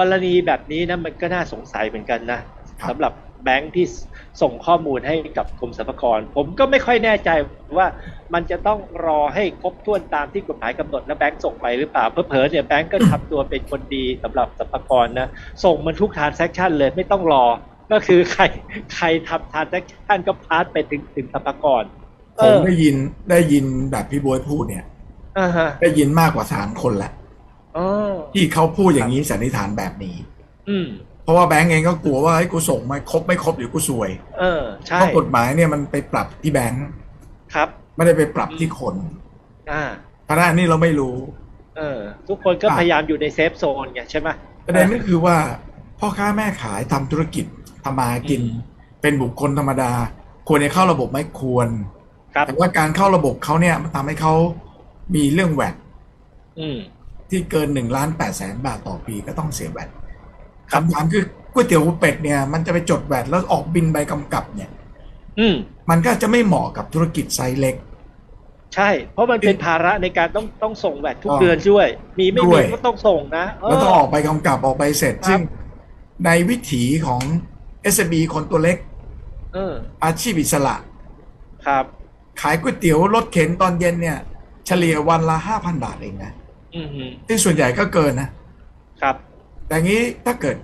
กรณีแบบนี้นะมันก็น่าสงสัยเหมือนกันนะครับสำหรับแบงค์ที่ส่งข้อมูลให้กับกรมสรรพากร ผมก็ไม่ค่อยแน่ใจว่ามันจะต้องรอให้ครบถ้วนตามที่กฎหมายกำหนดแล้วแบงค์ส่งไปหรือเปล่าเพอเพอๆเนี่ยแบงค์ก็ทำตัวเป็นคนดีสำหรับสรรพากรนะส่งมันทุกทานแซคชั่นเลยไม่ต้องรอ ก็คือใครใครทำทานแซคชั่นก็พาสไปถึงถึงสรรพากรผมได้ยินได้ยินแบบพี่บวยพูดเนี่ยอ่าฮะได้ยินมากกว่าสามคนแล้วอ๋อ ที่เขาพูดอย่างนี้สันนิษฐานแบบนี้ อืมเพราะว่าแบงก์เองก็กลัวว่าไอ้ยกูส่งไม่ครบไม่ครบเดี๋ยวกูซวย เออใช่เพราะกฎหมายเนี่ยมันไปปรับที่แบงก์ครับ ไม่ได้ไปปรับที่คน อ่าเพราะฉะนั้นอันนี้เราไม่รู้ เออ ทุกคนก็อะพยายามอยู่ในเซฟโซนไงใช่ไหมประเด็นก็คือว่าพ่อค้าแม่ขายทำธุรกิจทำมาหากินอืมเป็นบุคคลธรรมดา ควรจะเข้าระบบไหม่ควรครับแต่ว่าการเข้าระบบเขาเนี่ยมันทำให้เขามีเรื่องแวดอืม ที่เกินหนึ่งล้านแปดแสนบาทต่อปีก็ต้องเสียแวดครับคำถามคือก๋วยเตี๋ยวเป็ดเนี่ย มันจะไปจดแวดแล้วออกบินใบกำกับเนี่ย อืมมันก็จะไม่เหมาะกับธุรกิจไซส์เล็ก ใช่ เพราะมันเป็นภาระในการต้องต้องส่งแวดทุกอ๋อเดือนด้วย มีไม่ด้มีวยก็ต้องส่งนะเแล้วต้องออกใบกำกับออกใบเสร็จครับซึ่งในวิถีของ s อ b คนตัวเล็กเอออาชีพอิสระ ครับ ขายก๋วยเตี๋ยวรถเข็นตอนเย็นเนี่ย เฉลี่ยวันละห้าพันบาทเองนะ อืมฮึซึ่งส่วนใหญ่ก็เกินนะครับ แต่งี้ถ้าเกิด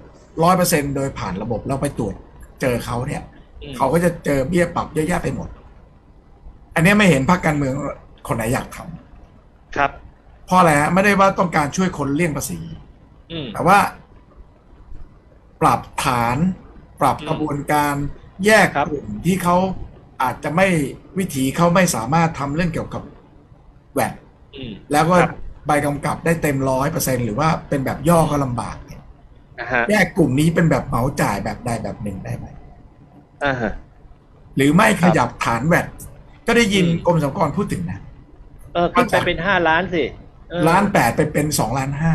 ร้อยเปอร์เซ็นโดยผ่านระบบแล้วไปตรวจเจอเขาเนี่ยอืมเขาก็จะเจอเบี้ยปรับเยอะแยะไปหมด อันเนี้ยไม่เห็นพรรคการเมืองคนไหนอยากทำครับเพราะอะไรฮะไม่ได้ว่าต้องการช่วยคนเลี่ยงภาษีอืมแต่ว่า ปรับฐาน ปรับอืมกระบวนการแยกครับกลุ่มที่เขาอาจจะไม่วิถีเขาไม่สามารถทำเรื่องเกี่ยวกับแวดอืมแล้วก็ครับ ใบกำกับได้เต็มร้อยเปอร์เซ็นหรือว่าเป็นแบบย่อก็ลำบากเนี่ยอ่าฮะแยกกลุ่มนี้เป็นแบบเหมาจ่ายแบบใดแบบหนึ่งได้ไหมอ่าฮะหรือไม่คขรับยับฐานแวดก็ได้ยินอืมกรมสรรพากรพูดถึงนะเออขึ้นไปเป็นห้าล้านสิเออล้านแปดไปเป็นสองล้านห้า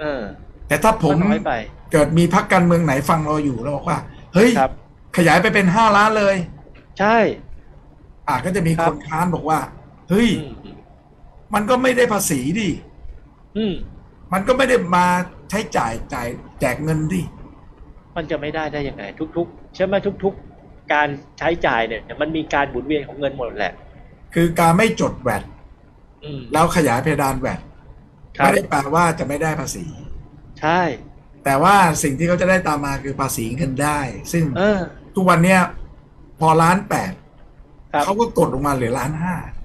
เออแต่ถ้าผมก็น้อยไปเกิดมีพักการเมืองไหนฟังเราอยู่แล้วบอกว่า เฮ้ยครับขยายไปเป็นห้าล้านเลย ใช่ อะก็จะมีครัคบนค้านบอกว่า เฮ้ยอื มมันก็ไม่ได้ภาษีดิอืม มันก็ไม่ได้มาใช้จ่ายจ่ายแจกเงินดิมันจะไม่ได้ได้ยังไง ทุกๆใช่ไหมทุก ๆ การใช้จ่ายเนี่ย มันมีการหมุนเวียนของเงินหมดแหละ คือการไม่จดแวดอืม แล้วขยายเพดานแวดครับ ไม่ได้แปลว่าจะไม่ได้ภาษี ใช่ แต่ว่าสิ่งที่เขาจะได้ตามมาคือภาษีเงินได้ ซึ่งเออ ทุกวันเนี้ยพอล้านแปดครับ เขาก็กดลงมาเหลือล้านห้าอืม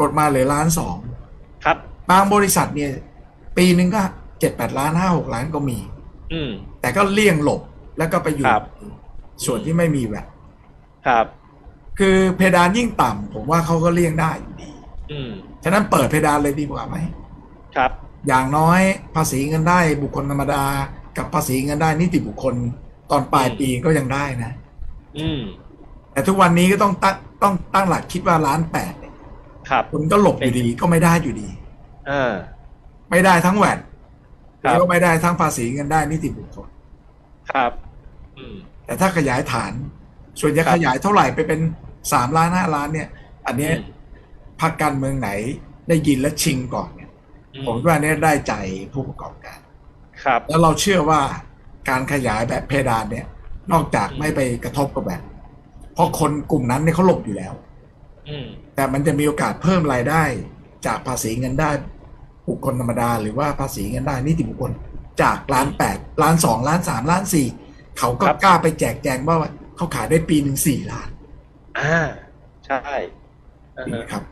กดมาเหลือล้านสองครับ บางบริษัทเนี่ย ปีหนึ่งก็เจ็ดแปดล้านห้าหกล้านก็มี อืมแต่ก็เลี่ยงหลบแล้วก็ไปอยู่ครับส่วนที่ไม่มีแวดครับ คือเพดานยิ่งต่ำผมว่าเขาก็เลี่ยงได้อยู่ดีอืมฉะนั้นเปิดเพดานเลยดีกว่าไหมครับ อย่างน้อยภาษีเงินได้บุคคลธรรมดา กับภาษีเงินได้นิติบุคคลตอนปลายปีก็ยังได้นะ อืมแต่ทุกวันนี้ก็ต้องตั้งต้องตั้งหลักคิดว่าล้านแปดเนี่ย ครับคุณก็หลบอยู่ดีก็ไม่ได้อยู่ดีเออไม่ได้ทั้งแวดครับแล้วก็ไม่ได้ทั้งภาษีเงินได้นิติบุคคลครับอืมแต่ถ้าขยายฐาน ส่วนจะครับขยายเท่าไหร่ไปเป็นสามล้านห้าล้านเนี่ย อันเนี้ยอืมพรรคการเมืองไหนได้ยินและชิงก่อนเนี่ยอืมผมว่าเนี่ยได้ใจผู้ประกอบการ ครับ แล้วเราเชื่อว่าการขยายแบบเพดานเนี่ย นอกจากไม่ไปกระทบกับแบบ เพราะคนกลุ่มนั้นเนี่ยเขาหลบอยู่แล้วอืม แต่มันจะมีโอกาสเพิ่มรายได้ จากภาษีเงินได้บุคคลธรรมดา หรือว่าภาษีเงินได้นิติบุคคลจากล้านแปดล้านสองล้านสามล้านสี่เขาก็ครับกล้าไปแจกแจงว่าเขาขายได้ปีหนึ่งสี่ล้าน อ่า ใช่อ่านี่ฮะครับ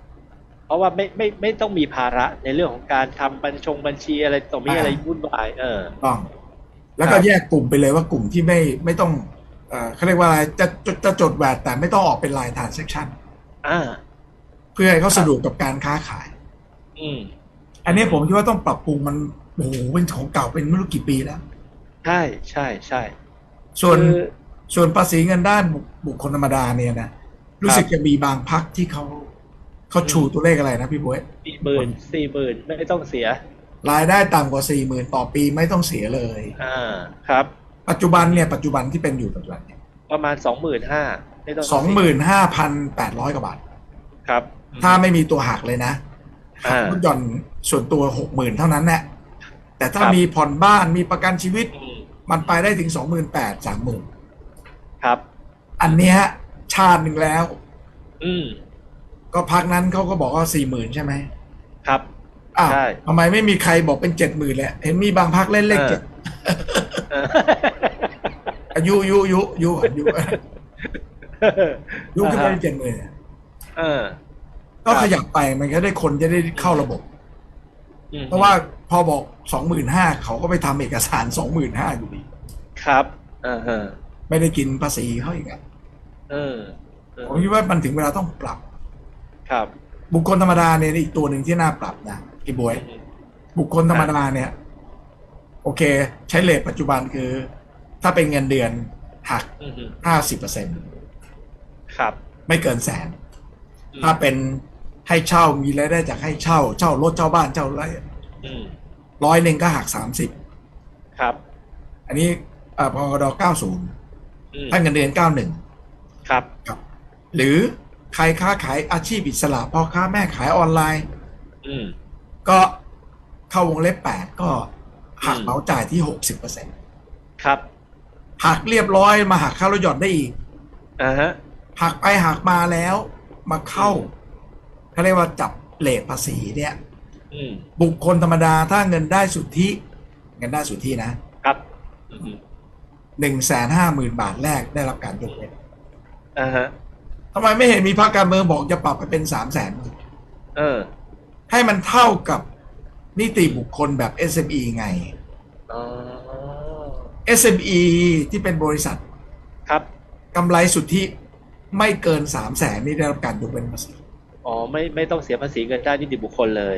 เพราะว่าไม่ไม่ไม่ต้องมีภาระในเรื่องของการทำบัญชงบัญชีอะไรตรงนี้อ่าอะไรวุ่นวายเออต้อง แล้วก็ครับแยกกลุ่มไปเลยว่ากลุ่มที่ไม่ไม่ต้องเอ่อเขาเรียกว่าอะไรจะจะจะจดแวดแต่ไม่ต้องออกเป็นลายทานเซ็กชัน อ่า เพื่อให้เขาสะดวกกับการค้าขาย อืม อันนี้ผมคิดว่าต้องปรับปรุงมันโอ้โหเป็นของเก่าเป็นไม่รู้กี่ปีแล้ว ใช่ใช่ใช่ ส่วนคือส่วนภาษีเงินด้านบุคบุคคลธรรมดาเนี่ยนะรู้สึกจะมีบางพักที่เขาเขาชูอืม ตัวเลขอะไรนะพี่บ๊วยสี่หมื่นสี่หมื่นไม่ต้องเสีย รายได้ต่ำกว่าสี่หมื่นต่อปีไม่ต้องเสียเลย อ่า ครับ ปัจจุบันเนี่ยปัจจุบันที่เป็นอยู่ปัจจุบันเนี่ยประมาณสองหมื่นห้าไม่ต้อง สองหมื่นห้าพันแปดร้อยกว่าบาท ครับ ถ้าไม่มีตัวหักเลยนะหักอ่าลดหย่อนส่วนตัวหกหมื่นเท่านั้นแหละแแต่ถ้าครับมีผ่อนบ้านมีประกันชีวิตอืมมันไปได้ถึงสองหมื่นแปดสามหมื่นครับ อันเนี้ยชาติหนึ่งแล้ว อืมก็พักนั้นเขาก็บอกว่าสี่หมื่นใช่ไหมครับอ้าวใช่ทำไมไม่มีใครบอกเป็นเจ็ดหมื่นเลยเห็นมีบางพักเล่นเลขเออเจ็ดเอออายุยุยุยุก่ อนยุยุขึ้นไปเป็นเจ็ดหมื่นเออ ก็ครับขยับไปมันก็ได้คนจะได้เข้าระบบอืมเพราะว่าพอบอกสองหมื่นห้าเขาก็ไปทำเอกสารสองหมื่นห้าอยู่ดีครับเออเออไม่ได้กินภาษีเขาอีกอะเออเออผมคิดว่ามันถึงเวลาต้องปรับ ครับ บุคคลธรรมดาเนี่ยอีกตัวหนึ่งที่น่าปรับนะไอ้บวย บุคคลธรรมดาเนี่ย โอเค ใช้เลทปัจจุบันคือ ถ้าเป็นเงินเดือนหักอืมอืมห้าสิบเปอร์เซ็น ครับ ไม่เกินแสนอืมถ้าเป็นให้เช่ามีรายได้จากให้เช่า เช่ารถเช่าบ้านเช่าอะไรอืมร้อยหนึ่งก็หักสามสิบครับ อันนี้เอ่อพอดเก้าศูนย์อืมถ้าเงินเดือนเก้าหนึ่งครับครับ หรือใครค้าขายอาชีพอิสระพ่อค้าแม่ขายออนไลน์อืมก็เข้าวงเล็บแปดก็หักอืมเหมาจ่ายที่หกสิบเปอร์เซ็นต์ครับ หักเรียบร้อยมาหักค่ารถหย่อนได้อีกอ่าฮะ หักไปหักมาแล้วมาเข้าเขาเรียกว่าจับเลทภาษีเนี่ยอืมบุคคลธรรมดาถ้าเงินได้สุทธิ เงินได้สุทธินะครับอืมหนึ่งแสนห้าหมื่นบาทแรกได้รับการยกเว้นอ่าฮะทำไมไม่เห็นมีพรรคการเมืองบอกจะปรับไปเป็นสามแสนเออ ให้มันเท่ากับนิติบุคคลแบบ SME ไงอ๋อ SME ที่เป็นบริษัท ครับกำไรสุทธิ ไม่เกินสามแสนนี่ได้รับการยกเว้นภาษีอ๋อไม่ไม่ต้องเสียภาษีเงินได้นิติบุคคลเลย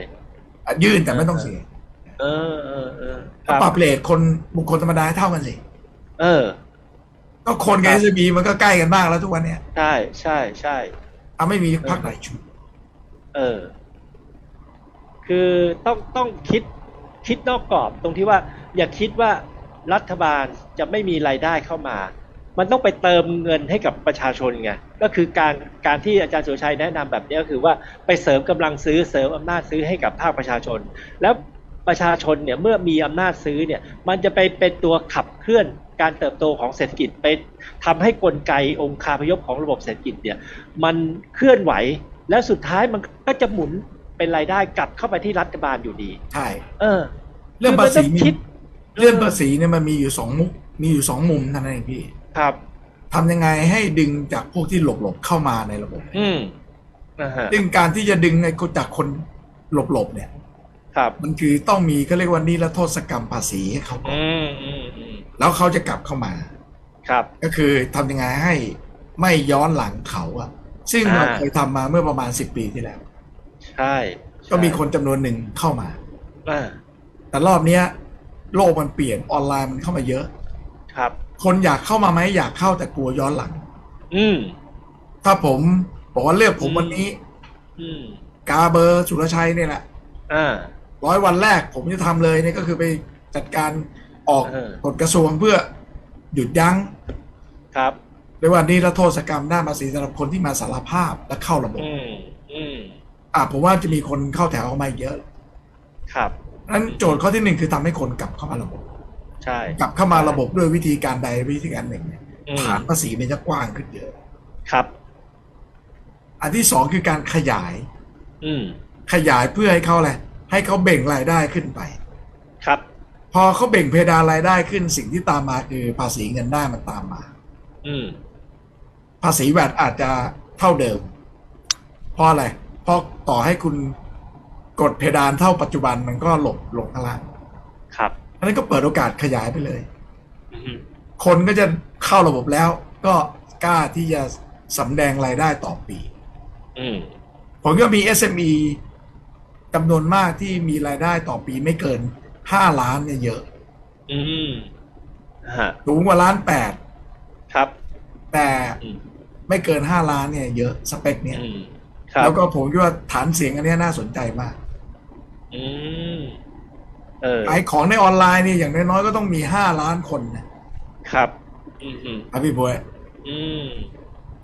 อะยื่นแต่ไม่ต้องเสีย เออเออเออคก็รับปรับเลทคนบุคคลธรรมดาให้เท่ากันสิเออ ก็คนกับครับ SME มันก็ใกล้กันมากแล้วทุกวันเนี้ยใช่ใช่ใช่เอาไม่มีพักไหนชุดเออ คือต้องต้องคิดคิดนอกกรอบตรงที่ว่า อย่าคิดว่ารัฐบาลจะไม่มีรายได้เข้ามา มันต้องไปเติมเงินให้กับประชาชนไงก็คือการการที่อาจารย์สุรชัยแนะนำแบบนี้ก็คือว่าไปเสริมกำลังซื้อเสริมอำนาจซื้อให้กับภาคประชาชน แล้วประชาชนเนี่ยเมื่อมีอำนาจซื้อเนี่ยมันจะไปเป็นตัวขับเคลื่อนการเติบโตของเศรษฐกิจไปทำให้กลไกองค์คาพยพของระบบเศรษฐกิจเนี่ยมันเคลื่อนไหวแล้วสุดท้ายมันก็จะหมุนเป็นรายได้กลับเข้าไปที่รัฐบาลอยู่ดีใช่เออ เรื่องภาษีคือมันต้องมีคิดเรื่องภาษีเนี่ยมันมีอยู่สองมุกมีอยู่สองมุมเท่านั้นเองพี่ ครับ ทำยังไงให้ดึงจากพวกที่หลบๆเข้ามาในระบบ อืมนะฮะซึ่งการที่จะดึงไอ้คนจากคนหลบๆเนี่ย ครับ มันคือต้องมีเขาเรียกว่านิรโทษกรรมภาษีให้เขาก่อนอืมอืมอืมแล้วเขาจะกลับเข้ามา ครับ ก็คือทำยังไงให้ไม่ย้อนหลังเขาอะซึ่งอ่า เราเคยทำมาเมื่อประมาณสิบปีที่แล้ว ใช่ก็มีคนจำนวนหนึ่งเข้ามา อ่าแต่รอบเนี้ย โลกมันเปลี่ยนออนไลน์มันเข้ามาเยอะ ครับ คนอยากเข้ามาไหมอยากเข้าแต่กลัวย้อนหลัง อืม ถ้าผมบอกว่าเลือกผมอืมวันนี้ อืม กาเบอร์สุรชัยเนี่ยแหละอ่า ร้อยวันแรกผมจะทำเลยเนี่ยก็คือไปจัดการออกเออ กฎกระทรวงเพื่อหยุดยั้งครับ เรียกว่านี่ละโทษกรรมด้านภาษีสำหรับคนที่มาสารภาพและเข้าระบบอืม อืม อะผมว่าจะมีคนเข้าแถวเข้ามาอีกเยอะครับ นั้นโจทย์ข้อที่หนึ่งคือทำให้คนกลับเข้ามาระบบ ใช่กลับเข้ามาระบบด้วยวิธีการใดวิธีการหนึ่งเนี่ยอืมฐานภาษีมันจะกว้างขึ้นเยอะครับ อันที่สองคือการขยาย อืมขยายเพื่อให้เขาอะไรให้เขาเบ่งรายได้ขึ้นไป ครับ พอเขาเบ่งเพดานรายได้ขึ้นสิ่งที่ตามมาคือภาษีเงินได้มันตามมา อืมภาษีแวดอาจจะเท่าเดิมเพราะอะไรเพราะต่อให้คุณกดเพดานเท่าปัจจุบันมันก็หลบลงข้างล่างครับอั นนั้นก็เปิดโอกาสขยายไปเลยอืมคนก็จะเข้าระบบแล้ว ก็กล้าที่จะสำแดงรายได้ต่อปีอืมผมก็มี SME จำนวนมากที่มีรายได้ต่อปีไม่เกิน5ล้านเนี่ยเยอะอืมฮะสูงกว่าล้านแปดครับ แต่อืมไม่เกิน5ล้านเนี่ยเยอะสเปคเนี่ยอืมครับแล้วก็ผมคิดว่าฐานเสียงอันเนี้ยน่าสนใจมาก อืมเออ ขายของในออนไลน์เนี่ยอย่างน้อยๆก็ต้องมี5ล้านคนนะครับอืมอืมครับพี่บวยอืม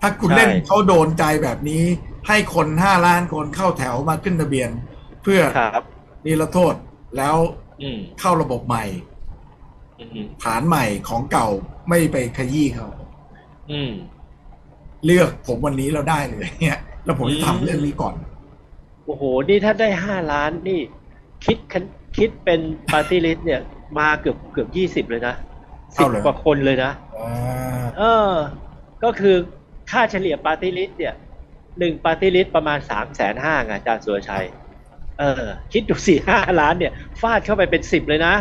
ถ้าคุณใช่เล่นเขาโดนใจแบบนี้ ให้คน5ล้านคนเข้าแถวมาขึ้นทะเบียน เพื่อครับนิรโทษแล้วอืมเข้าระบบใหม่อืมฐานใหม่ของเก่าไม่ไปขยี้เขาอืมเลือกผมวันนี้เราได้เลยเนี่ยแล้วผมจะอืมทำเรื่องนี้ก่อน โอ้โห นี่ถ้าได้ห้าล้านนี่ คิด คันคิดเป็นปาร์ตี้ลิสต์เนี่ยมาเกือบเกือบยี่สิบเลยนะสิเอาบเหรอกว่าคนเลยนะอ่าเออ ก็คือค่าเฉลี่ยปาร์ตี้ลิสต์เนี่ยหนึ่งปาร์ตี้ลิสต์ประมาณสามแสนห้าไงอาจารย์สุรชัย เออ คิดดูสี่ห้าล้านเนี่ยฟาดเข้าไปเป็นสิบเลยนะ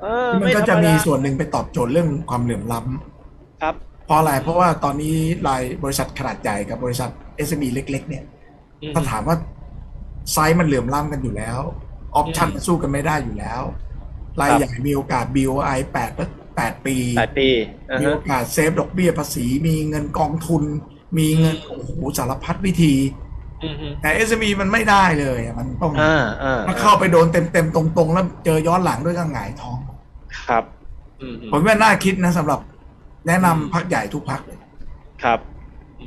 เออมันไก็จะธรรดามีส่วนหนึ่งไปตอบโจทย์เรื่องความเหลื่อมล้ำครับเพราะอะไรเพราะว่าตอนนี้รายบริษัทขนาดใหญ่กับบริษัท SME เล็ก ๆ เนี่ยอืมถ้าถามว่าไซส์มันเหลื่อมล้ำกันอยู่แล้ว ออปชั่นอืมมันสู้กันไม่ได้อยู่แล้วรายครับใหญ่มีโอกาส BOI แปดแปดปีแปดปีอ่ามีฮะโอกาสเซฟดอกเบี้ยภาษี มีเงินกองทุน มีเงินโอ้โหสารพัดวิธีอืมฮึแต่ SME มันไม่ได้เลยอะมันต้องอ่าอ่าถ้าเข้าไปโดนเต็มๆตรงๆ แล้วเจอย้อนหลังด้วยก็หงายท้อง ครับอืมฮึผมว่าน่าคิดนะสำหรับแนะนำพักใหญ่ทุกพักเลยครับ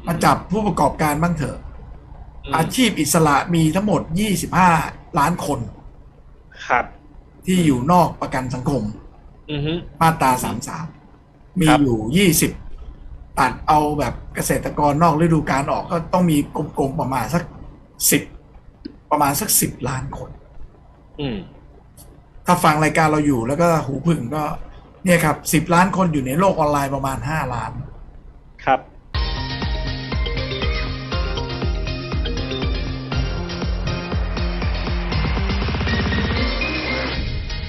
มาจับผู้ประกอบการบ้างเถอะมอาชีพอิสระมีทั้งหมด 25 ล้านคน ครับที่อยู่นอกประกันสังคม อืมฮึ มาตรา33มีครับ อยู่20ตัดเอาแบบเกษตรกรนอกฤดูกาลออกก็ต้องมีกลมๆประมาณสัก10ประมาณสัก10ล้านคน อืม ถ้าฟังรายการเราอยู่แล้วก็หูพึ่งก็เนี่ยครับ10ล้านคนอยู่ในโลกออนไลน์ประมาณ5ล้าน